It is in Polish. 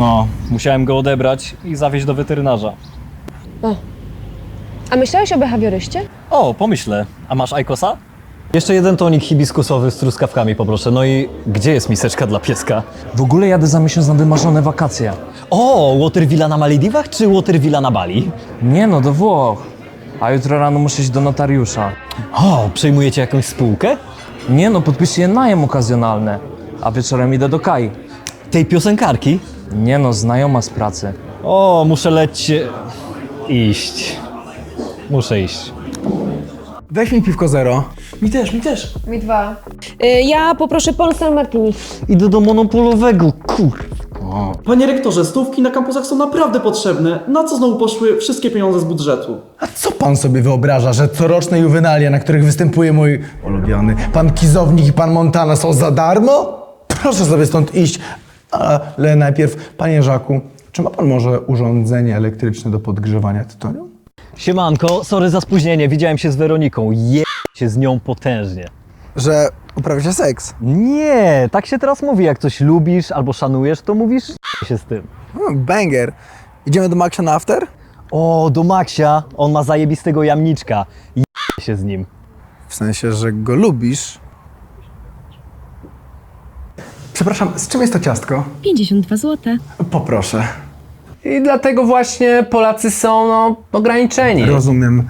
No, musiałem go odebrać i zawieźć do weterynarza. A myślałeś o behawioryście? O, pomyślę. A masz Aikosa? Jeszcze jeden tonik hibiskusowy z truskawkami poproszę. No i gdzie jest miseczka dla pieska? W ogóle jadę za miesiąc na wymarzone wakacje. O, Watervilla na Malediwach czy Watervilla na Bali? Nie no, do Włoch. A jutro rano muszę iść do notariusza. O, przejmujecie jakąś spółkę? Nie no, podpisuję najem okazjonalny. A wieczorem idę do Kai. Tej piosenkarki? Nie no, znajoma z pracy. O, muszę lecie... iść. Muszę iść. Weź mi piwko zero. Mi też, mi też. Mi dwa. Y, ja poproszę Polsal Martini. Idę do monopolowego, kur... Panie rektorze, stówki na kampusach są naprawdę potrzebne. Na co znowu poszły wszystkie pieniądze z budżetu? A co pan sobie wyobraża, że coroczne juwenalia, na których występuje mój ulubiony pan Kizownik i pan Montana są za darmo? Proszę sobie stąd iść. Ale najpierw, panie Żaku, czy ma pan może urządzenie elektryczne do podgrzewania tytoniu? Siemanko, sorry za spóźnienie, widziałem się z Weroniką. Je się z nią potężnie. Że uprawiacie seks. Nie, tak się teraz mówi, jak coś lubisz albo szanujesz, to mówisz się z tym. Hmm, banger. Idziemy do Maxa na after? O, do Maxia, on ma zajebistego jamniczka. Je się z nim. W sensie, że go lubisz. Przepraszam, z czym jest to ciastko? 52 zł. Poproszę. I dlatego właśnie Polacy są no, ograniczeni. Rozumiem.